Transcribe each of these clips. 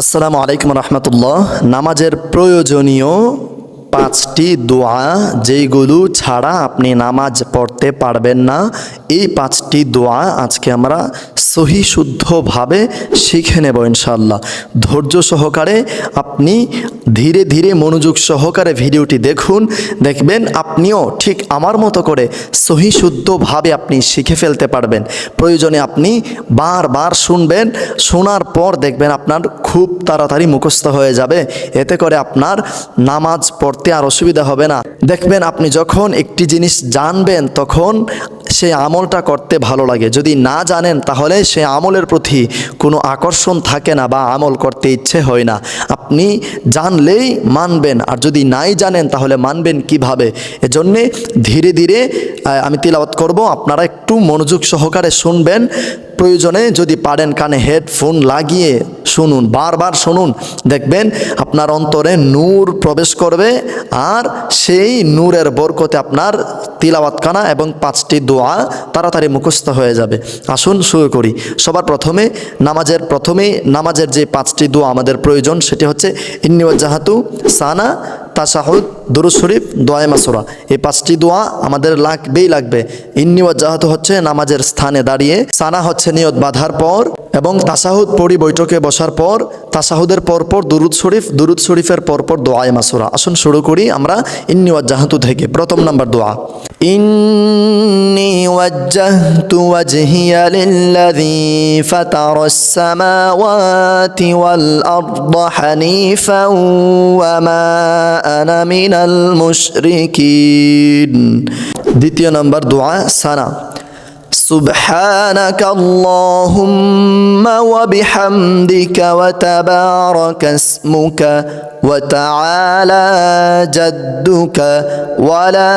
আসসালামু আলাইকুম রহমতুল্লাহ। নামাজের প্রয়োজনীয় পাঁচটি দোয়া, যেইগুলো ছাড়া আপনি নামাজ পড়তে পারবেন না, এই পাঁচটি দোয়া আজকে আমরা সহি শুদ্ধভাবে শিখে নেব ইনশাল্লাহ ধৈর্য সহকারে আপনি ধীরে ধীরে মনোযোগ সহকারে ভিডিওটি দেখুন, দেখবেন আপনিও ঠিক আমার মতো করে সহি শুদ্ধভাবে আপনি শিখে ফেলতে পারবেন। প্রয়োজনে আপনি বারবার শুনবেন, শোনার পর দেখবেন আপনার খুব তাড়াতাড়ি মুখস্থ হয়ে যাবে, এতে করে আপনার নামাজ পড়তে আর অসুবিধা হবে না। দেখবেন আপনি যখন একটি জিনিস জানবেন, তখন সেই আমলটা করতে ভালো লাগে। যদি না জানেন, তাহলে সে আমলের প্রতি কোনো আকর্ষণ থাকে না বা আমল করতে ইচ্ছে হয় না। আপনি জানলেই মানবেন, আর যদি নাই জানেন, তাহলে মানবেন কীভাবে? এজন্যে ধীরে ধীরে আমি তিলাওয়াত করব। আপনারা একটু মনোযোগ সহকারে শুনবেন। প্রয়োজনে যদি পারেন কানে হেডফোন লাগিয়ে শুনুন, বারবার শুনুন। দেখবেন আপনার অন্তরে নূর প্রবেশ করবে আর সেই নূরের বরকতে আপনার তিলাওয়াত কানা এবং পাঁচটি দোয়া তাড়াতাড়ি মুখস্থ হয়ে যাবে। আসুন শুরু করি। সবার প্রথমে নামাজের প্রথমেই নামাজের যে পাঁচটি দোয়া আমাদের প্রয়োজন সেটি হচ্ছে ইন্নিওয়াজাহাতু সানা তাসাহুদ দুরু শরীফ দোয়ায় মাসুরা। এই পাঁচটি দোয়া আমাদের লাগবেই লাগবে। ইন্নিওয়া জাহাত হচ্ছে নামাজের স্থানে দাঁড়িয়ে, সানা হচ্ছে নিয়ত বাঁধার পর এবং তাসাহুদ পড়ি বৈঠকে বসার পর তাসাহুদের পরপর দুরুদ শরীফ, দুরুদ শরীফের পরপর দোয়ায় মাসুরা। আসুন শুরু করি আমরা ইন্নিওয়া জাহাতু থেকে। প্রথম নাম্বার দোয়া। ইন وجهت وجهي للذي فطر السماوات والأرض حنيفا وما أنا من المشركين দ্বিতীয় নম্বর দোয়া সানা سبحانك اللهم وبحمدك وتبارك اسمك وتعالى جدك ولا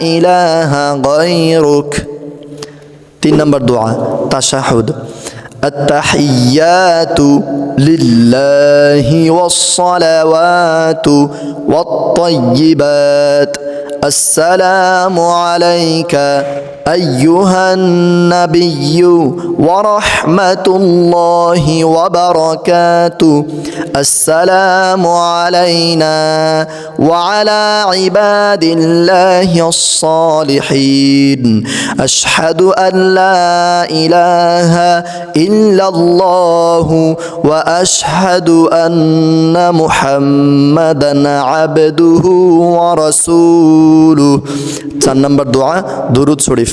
إله غيرك তিন নম্বর দোয়া তাশাহুদ التحيات لله والصلوات والطيبات السلام عليك أيها النبي ورحمة الله وبركاته. السلام علينا وعلى عباد الله الصالحين. أشهد أن لا إله إلا الله وأشهد أن محمدا عبده ورسوله. 3 نمبر دعاء درود شريف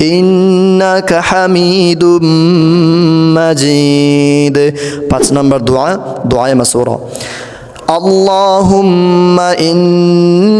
ইন্নাকা হামিদুম মাজিদ। পাঁচ নম্বর দোয়া দোয়া মাসুরা। আল্লাহুম্মা ইন্না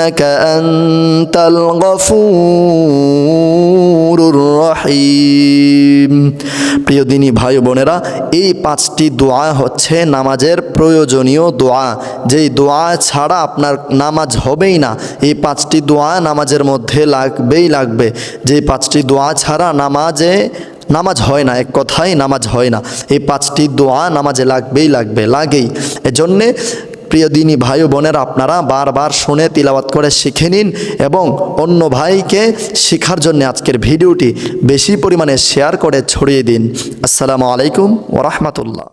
إنك أنت الغفور الرحيم প্রিয় দিনী ভাই বোনেরা এই পাঁচটি দোয়া হচ্ছে নামাজের প্রয়োজনীয় দোয়া যেই দোয়া ছাড়া আপনার নামাজ হবেই না এই পাঁচটি দোয়া নামাজের মধ্যে লাগবেই লাগবে যে পাঁচটি দোয়া ছাড়া নামাজে নামাজ হয় না এক কথাই নামাজ হয় না এই পাঁচটি দোয়া নামাজে লাগবেই লাগবে লাগেই এজন্যে প্রিয় দিনী ভাই বোনের, আপনারা বারবার শুনে তিলাবাত করে শিখে নিন এবং অন্য ভাইকে শেখার জন্য আজকের ভিডিওটি বেশি পরিমাণে শেয়ার করে ছড়িয়ে দিন। আসসালামু আলাইকুম ওরহমতুল্লাহ